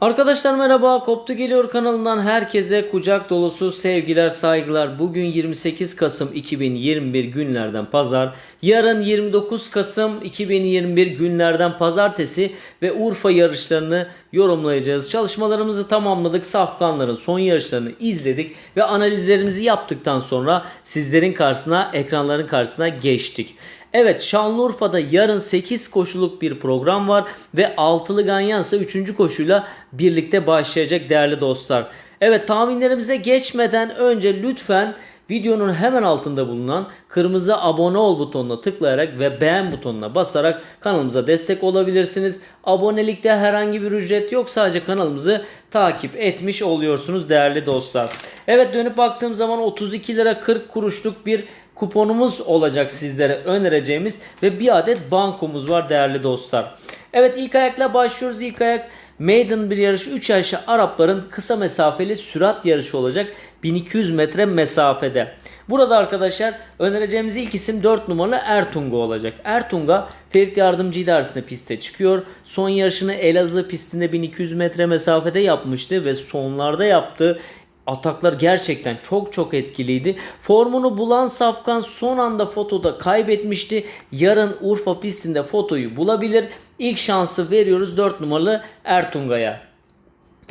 Arkadaşlar merhaba Koptu Geliyor kanalından herkese kucak dolusu sevgiler saygılar. Bugün 28 Kasım 2021 günlerden pazar. Yarın 29 Kasım 2021 günlerden pazartesi ve Urfa yarışlarını yorumlayacağız. Çalışmalarımızı tamamladık. Safkanların son yarışlarını izledik ve analizlerimizi yaptıktan sonra sizlerin karşısına ekranların karşısına geçtik. Evet Şanlıurfa'da yarın 8 koşuluk bir program var ve altılı ganyan ise 3. koşuyla birlikte başlayacak değerli dostlar. Evet tahminlerimize geçmeden önce lütfen videonun hemen altında bulunan kırmızı abone ol butonuna tıklayarak ve beğen butonuna basarak kanalımıza destek olabilirsiniz. Abonelikte herhangi bir ücret yok sadece kanalımızı takip etmiş oluyorsunuz değerli dostlar. Evet dönüp baktığım zaman 32 lira 40 kuruşluk bir kuponumuz olacak sizlere önereceğimiz ve bir adet bankomuz var değerli dostlar. Evet ilk ayakla başlıyoruz. İlk ayak maiden bir yarış 3 yaşlı Arapların kısa mesafeli sürat yarışı olacak 1200 metre mesafede. Burada arkadaşlar önereceğimiz ilk isim 4 numaralı Ertunga olacak. Ertunga Ferit Yardımcı idaresinde piste çıkıyor. Son yarışını Elazığ pistinde 1200 metre mesafede yapmıştı ve sonlarda yaptığı ataklar gerçekten çok çok etkiliydi. Formunu bulan Safkan son anda fotoda kaybetmişti. Yarın Urfa pistinde fotoyu bulabilir. İlk şansı veriyoruz 4 numaralı Ertunga'ya.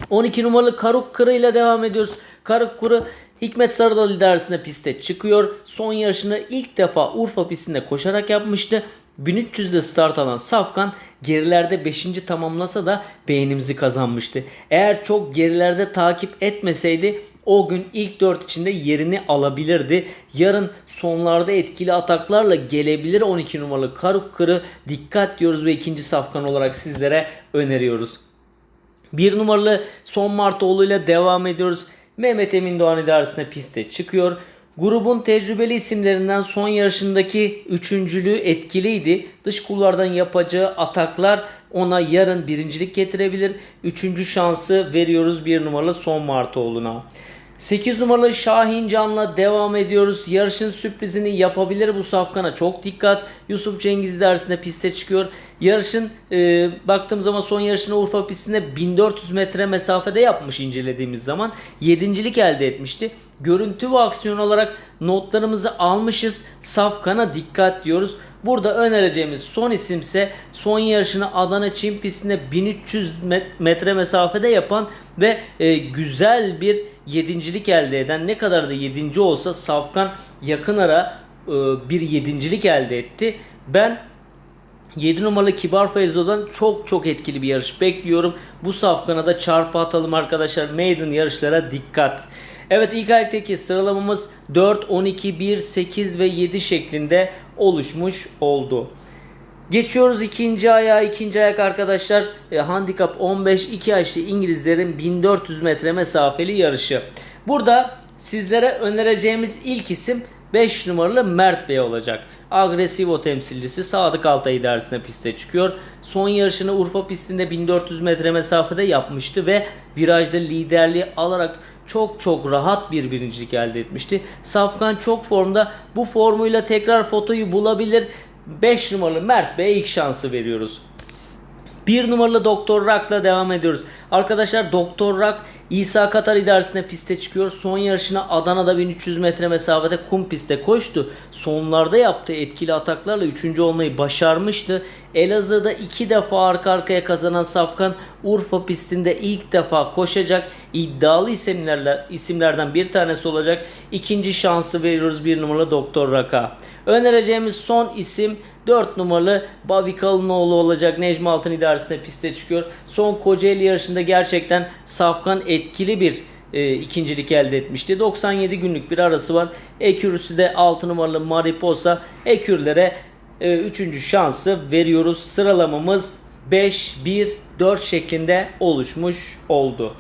12 numaralı Karuk Kırı ile devam ediyoruz. Karuk Kırı Hikmet Sarıdal idaresinde piste çıkıyor. Son yarışını ilk defa Urfa pistinde koşarak yapmıştı. 1300'de start alan Safkan gerilerde 5. tamamlasa da beğenimizi kazanmıştı. Eğer çok gerilerde takip etmeseydi o gün ilk 4 içinde yerini alabilirdi. Yarın sonlarda etkili ataklarla gelebilir 12 numaralı Karuk dikkat diyoruz ve ikinci safkan olarak sizlere öneriyoruz. Bir numaralı Son Martoğlu ile devam ediyoruz. Mehmet Emin Doğan idaresine piste çıkıyor. Grubun tecrübeli isimlerinden son yarışındaki üçüncülüğü etkiliydi. Dış kulvardan yapacağı ataklar ona yarın birincilik getirebilir. Üçüncü şansı veriyoruz bir numaralı Son Martoğlu'na. 8 numaralı Şahin Can'la devam ediyoruz. Yarışın sürprizini yapabilir bu safkana. Çok dikkat. Yusuf Cengiz dersinde piste çıkıyor. Yarışın e, baktığım zaman son yarışını Urfa pistinde 1400 metre mesafede yapmış incelediğimiz zaman. Yedincilik elde etmişti. Görüntü ve aksiyon olarak notlarımızı almışız. Safkana dikkat diyoruz. Burada önereceğimiz son isimse son yarışını Adana Çin pistinde 1300 metre mesafede yapan ve e, güzel bir yedincilik elde eden ne kadar da yedinci olsa Safkan yakın ara e, bir yedincilik elde etti. Ben 7 numaralı Kibar Feyzo'dan çok çok etkili bir yarış bekliyorum. Bu safkana da çarpı atalım arkadaşlar. Maiden yarışlara dikkat. Evet ilk ayaktaki sıralamamız 4, 12, 1, 8 ve 7 şeklinde oluşmuş oldu. Geçiyoruz ikinci ayağa. İkinci ayak arkadaşlar e, handikap 15 2 yaşlı İngilizlerin 1400 metre mesafeli yarışı. Burada sizlere önereceğimiz ilk isim 5 numaralı Mert Bey olacak. Agresivo temsilcisi Sadık Altay idaresine piste çıkıyor. Son yarışını Urfa pistinde 1400 metre mesafede yapmıştı ve virajda liderliği alarak çok çok rahat bir birincilik elde etmişti. Safkan çok formda. Bu formuyla tekrar fotoyu bulabilir. 5 numaralı Mert Bey'e ilk şansı veriyoruz. 1 numaralı Doktor Rock'la devam ediyoruz. Arkadaşlar Doktor Rock İsa Katar idaresine piste çıkıyor. Son yarışına Adana'da 1300 metre mesafede kum pistte koştu. Sonlarda yaptığı etkili ataklarla 3. olmayı başarmıştı. Elazığ'da 2 defa arka arkaya kazanan Safkan Urfa pistinde ilk defa koşacak. İddialı isimlerle, isimlerden bir tanesi olacak. İkinci şansı veriyoruz 1 numaralı Doktor Rock'a. Önereceğimiz son isim 4 numaralı Bobby Kalınoğlu olacak. Necmi Altın idaresinde piste çıkıyor. Son Kocaeli yarışında gerçekten Safkan etkili bir e, ikincilik elde etmişti. 97 günlük bir arası var. Ekürüsü de 6 numaralı Mariposa. Ekürlere 3. E, şansı veriyoruz. Sıralamamız 5, 1, 4 şeklinde oluşmuş oldu.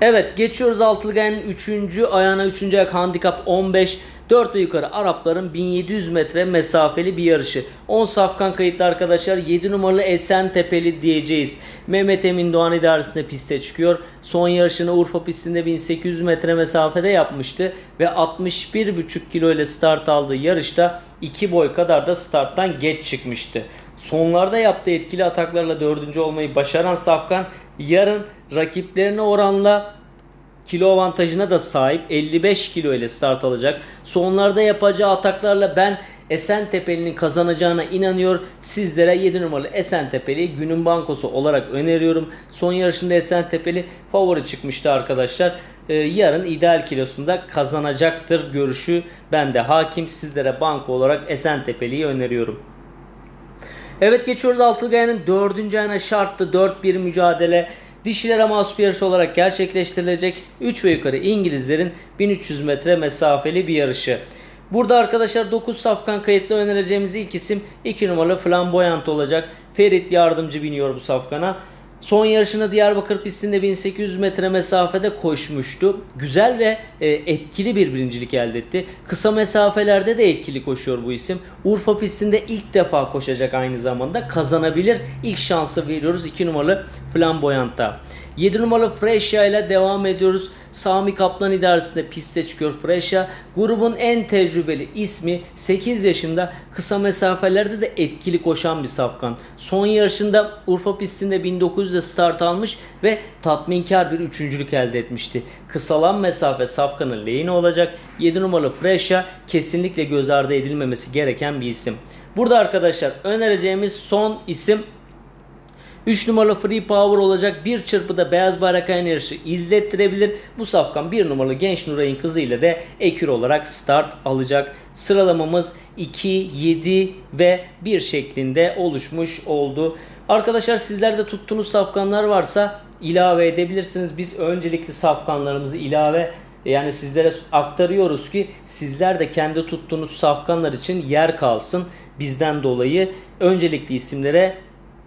Evet geçiyoruz altılı gayenin 3. ayağına 3. ayak handikap 15. 4 ve yukarı Arapların 1700 metre mesafeli bir yarışı. 10 safkan kayıtlı arkadaşlar 7 numaralı Esen Tepeli diyeceğiz. Mehmet Emin Doğan idaresinde piste çıkıyor. Son yarışını Urfa pistinde 1800 metre mesafede yapmıştı. Ve 61,5 kilo ile start aldığı yarışta 2 boy kadar da starttan geç çıkmıştı. Sonlarda yaptığı etkili ataklarla dördüncü olmayı başaran Safkan yarın rakiplerine oranla kilo avantajına da sahip 55 kilo ile start alacak. Sonlarda yapacağı ataklarla ben Esentepe'nin kazanacağına inanıyor. Sizlere 7 numaralı Esentepe'li günün bankosu olarak öneriyorum. Son yarışında Esentepe'li favori çıkmıştı arkadaşlar. Ee, yarın ideal kilosunda kazanacaktır görüşü bende hakim. Sizlere banko olarak Esentepe'liyi öneriyorum. Evet geçiyoruz Altılgaya'nın dördüncü ayına şartlı 4-1 mücadele. Dişilere mahsus bir yarış olarak gerçekleştirilecek 3 ve yukarı İngilizlerin 1300 metre mesafeli bir yarışı. Burada arkadaşlar 9 safkan kayıtlı önereceğimiz ilk isim 2 numaralı Flamboyant olacak. Ferit yardımcı biniyor bu safkana. Son yarışını Diyarbakır pistinde 1800 metre mesafede koşmuştu. Güzel ve e, etkili bir birincilik elde etti. Kısa mesafelerde de etkili koşuyor bu isim. Urfa pistinde ilk defa koşacak aynı zamanda. Kazanabilir. İlk şansı veriyoruz 2 numaralı Flamboyant'a. 7 numaralı Fresha ile devam ediyoruz. Sami Kaplan idaresinde piste çıkıyor Fresha. Grubun en tecrübeli ismi 8 yaşında kısa mesafelerde de etkili koşan bir safkan. Son yarışında Urfa pistinde 1900'de start almış ve tatminkar bir üçüncülük elde etmişti. Kısalan mesafe safkanın lehine olacak. 7 numaralı Fresha kesinlikle göz ardı edilmemesi gereken bir isim. Burada arkadaşlar önereceğimiz son isim 3 numaralı Free Power olacak bir çırpıda beyaz bayrak aynı yarışı izlettirebilir. Bu safkan 1 numaralı Genç Nuray'ın kızı ile de ekür olarak start alacak. Sıralamamız 2, 7 ve 1 şeklinde oluşmuş oldu. Arkadaşlar sizlerde tuttuğunuz safkanlar varsa ilave edebilirsiniz. Biz öncelikli safkanlarımızı ilave yani sizlere aktarıyoruz ki sizler de kendi tuttuğunuz safkanlar için yer kalsın. Bizden dolayı öncelikli isimlere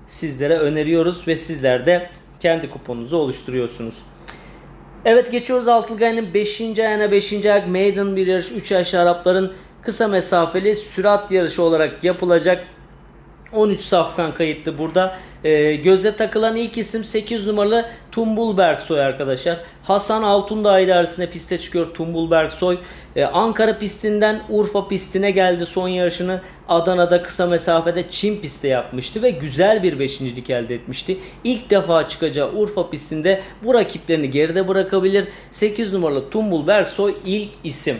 sizlere öneriyoruz ve sizler de kendi kuponunuzu oluşturuyorsunuz. Evet geçiyoruz Altılgay'ın 5. ayağına 5. ayak maiden bir yarış 3 yaş Arapların kısa mesafeli sürat yarışı olarak yapılacak. 13 safkan kayıtlı burada. Ee, göze takılan ilk isim 8 numaralı Tumbul Soy arkadaşlar. Hasan Altundağ idaresinde piste çıkıyor Tumbul Soy. Ee, Ankara pistinden Urfa pistine geldi son yarışını. Adana'da kısa mesafede Çin pistte yapmıştı ve güzel bir beşincilik elde etmişti. İlk defa çıkacağı Urfa pistinde bu rakiplerini geride bırakabilir. 8 numaralı Tumbul Soy ilk isim.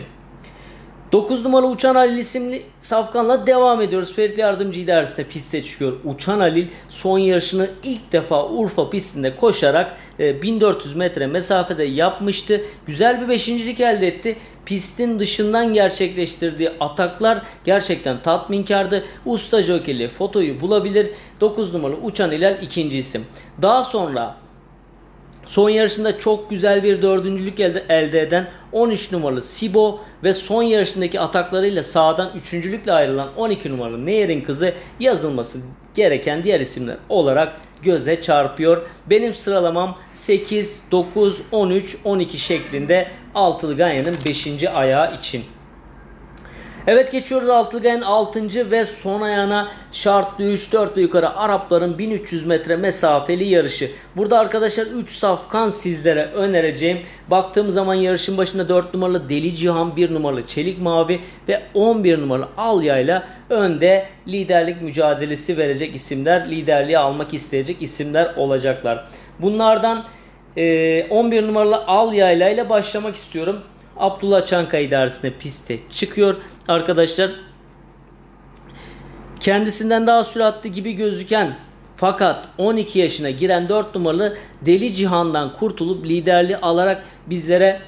9 numaralı Uçan Halil isimli safkanla devam ediyoruz. Ferit Yardımcı idaresinde piste çıkıyor. Uçan Halil son yarışını ilk defa Urfa pistinde koşarak 1400 e, metre mesafede yapmıştı. Güzel bir beşincilik elde etti. Pistin dışından gerçekleştirdiği ataklar gerçekten tatminkardı. Usta Jokeli fotoyu bulabilir. 9 numaralı Uçan Hilal ikinci isim. Daha sonra Son yarışında çok güzel bir dördüncülük elde, elde eden 13 numaralı Sibo ve son yarışındaki ataklarıyla sağdan üçüncülükle ayrılan 12 numaralı Nehir'in kızı yazılması gereken diğer isimler olarak göze çarpıyor. Benim sıralamam 8, 9, 13, 12 şeklinde Altılı Ganyan'ın 5. ayağı için. Evet geçiyoruz Altılgay'ın 6. ve son ayağına şartlı 3-4 ve yukarı Arapların 1300 metre mesafeli yarışı. Burada arkadaşlar 3 safkan sizlere önereceğim. Baktığım zaman yarışın başında 4 numaralı Deli Cihan, 1 numaralı Çelik Mavi ve 11 numaralı Alya ile önde liderlik mücadelesi verecek isimler, liderliği almak isteyecek isimler olacaklar. Bunlardan 11 numaralı Alya ile başlamak istiyorum. Abdullah Çankaya idaresinde piste çıkıyor. Arkadaşlar kendisinden daha süratli gibi gözüken fakat 12 yaşına giren 4 numaralı Deli Cihan'dan kurtulup liderliği alarak bizlere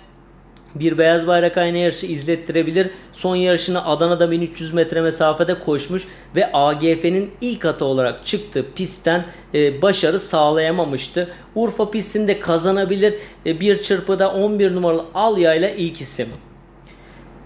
bir beyaz bayrak ayna yarışı izlettirebilir. Son yarışını Adana'da 1300 metre mesafede koşmuş ve AGF'nin ilk atı olarak çıktı pistten e, başarı sağlayamamıştı. Urfa pistinde kazanabilir. E, bir çırpıda 11 numaralı Alya ile ilk isim.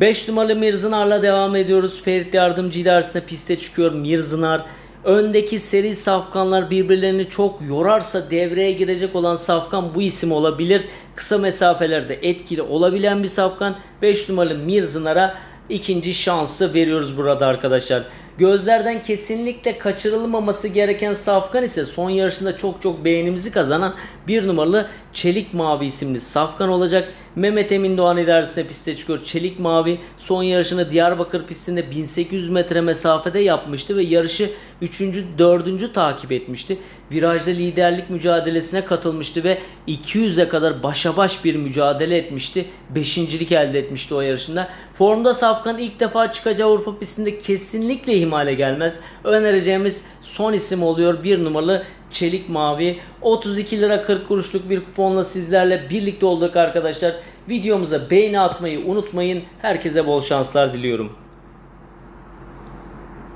5 numaralı Mirzınar'la devam ediyoruz. Ferit Yardımcı idaresinde piste çıkıyor Mirzınar. Öndeki seri safkanlar birbirlerini çok yorarsa devreye girecek olan safkan bu isim olabilir. Kısa mesafelerde etkili olabilen bir safkan. 5 numaralı Mirzınar'a ikinci şansı veriyoruz burada arkadaşlar. Gözlerden kesinlikle kaçırılmaması gereken Safkan ise son yarışında çok çok beğenimizi kazanan bir numaralı Çelik Mavi isimli Safkan olacak. Mehmet Emin Doğan idaresinde piste çıkıyor. Çelik Mavi son yarışını Diyarbakır pistinde 1800 metre mesafede yapmıştı ve yarışı 3. 4. takip etmişti. Virajda liderlik mücadelesine katılmıştı ve 200'e kadar başa baş bir mücadele etmişti. Beşincilik elde etmişti o yarışında. Formda Safkan ilk defa çıkacağı Urfa pistinde kesinlikle ihmale gelmez. Önereceğimiz son isim oluyor. Bir numaralı Çelik Mavi 32 lira 40 kuruşluk bir kuponla sizlerle birlikte olduk arkadaşlar. Videomuza beğeni atmayı unutmayın. Herkese bol şanslar diliyorum.